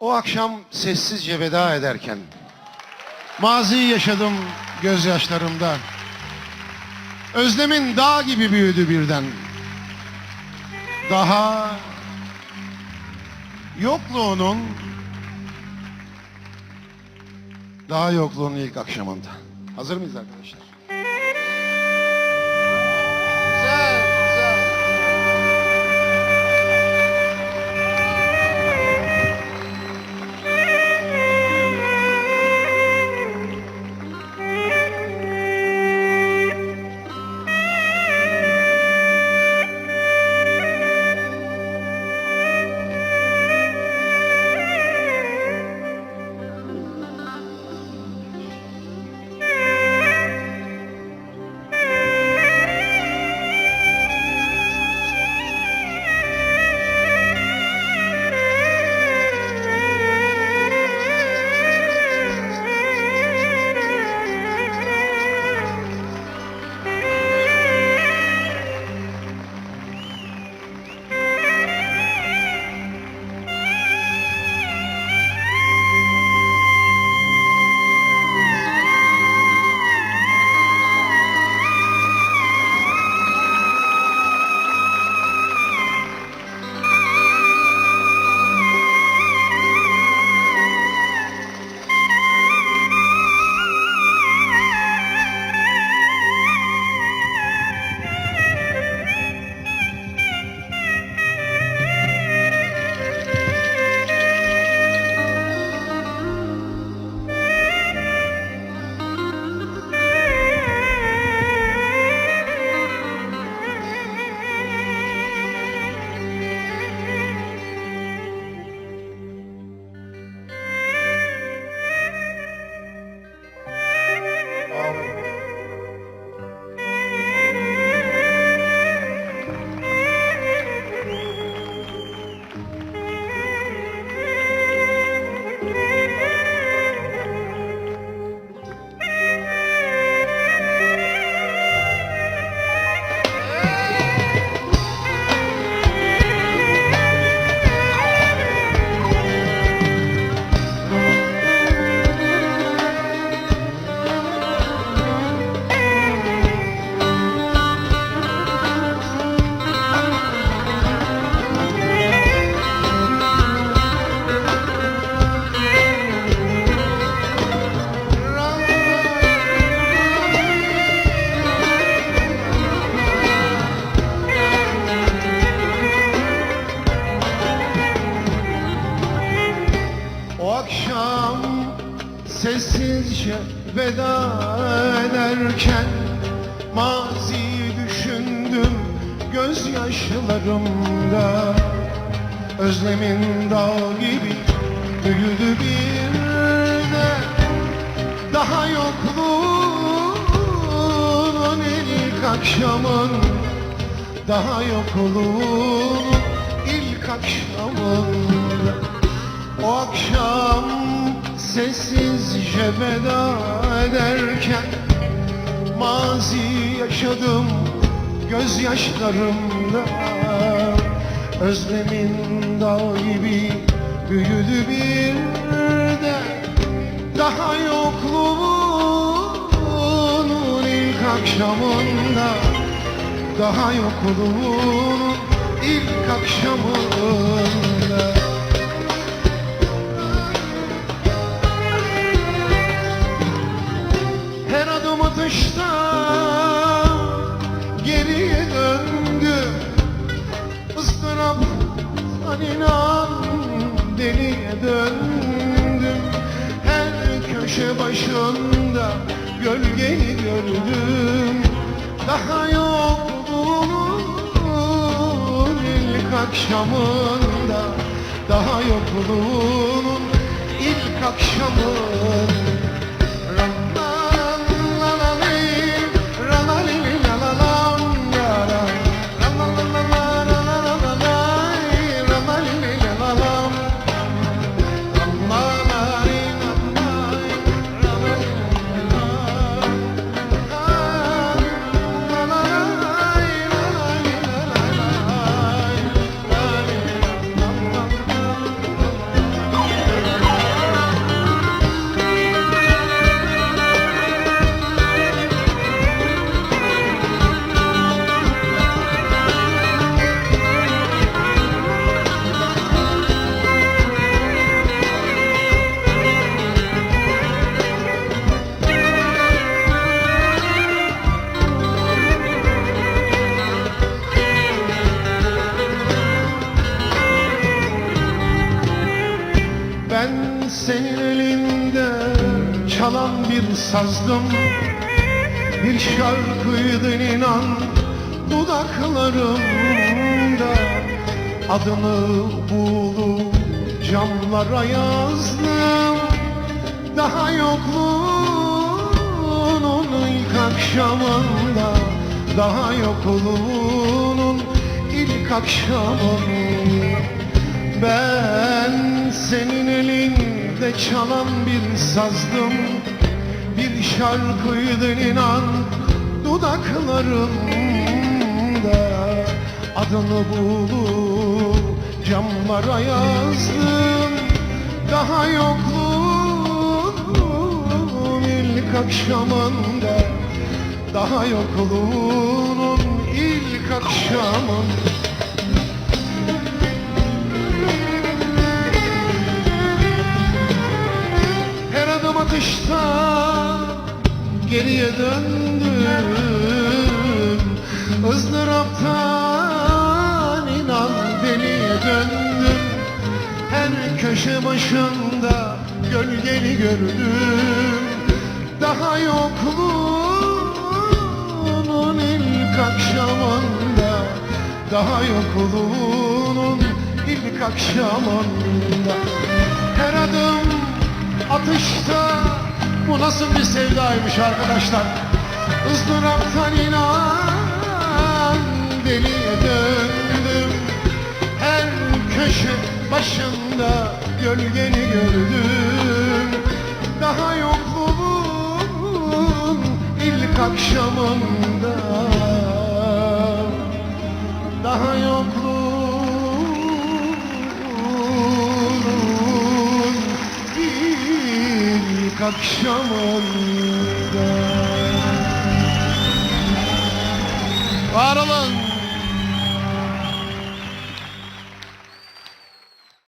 O akşam sessizce veda ederken maziyi yaşadım gözyaşlarımda. Özlemin dağ gibi büyüdü birden. Daha yokluğunun daha yokluğunun ilk akşamında. Hazır mıyız arkadaşlar? Veda ederken Maziyi düşündüm gözyaşlarımda. Özlemin dağ gibi büyüdü bir de Daha yokluğunun ilk akşamın Daha yokluğunun ilk akşamında o akşam sessizce veda ederken Mazi yaşadım gözyaşlarımda. Özlemin dağ gibi büyüdü bir de Daha yokluğunun ilk akşamında. Daha yokluğunun ilk akşamında atışta geriye döndüm ıstırap inan deliye döndüm Her köşe başında gölgeni gördüm. Daha yokluğunun ilk akşamında Daha yokluğunun ilk akşamında çalan bir sazdım Bir şarkıydın inan dudaklarımda. Adını bulup camlara yazdım Daha yokluğunun ilk akşamında? Daha yokluğunun ilk akşamında Ben senin elinde çalan bir sazdım Bir şarkıydın inan dudaklarımda. Adını bulup camlara yazdım Daha yokluğun ilk akşamında. Daha yokluğunun ilk akşamında Atışta geriye döndüm. Izdıraptan inan deliye döndüm. Her köşe başında gölgeni gördüm. Daha yokluğunun ilk akşamında Daha yokluğunun ilk akşamında. Her adım atışta Bu nasıl bir sevdaymış arkadaşlar? Izdıraptan inan deliye döndüm. Her köşe başında gölgeni gördüm. Daha yokluğun ilk akşamında. Daha yokluğun akşamında Var olun.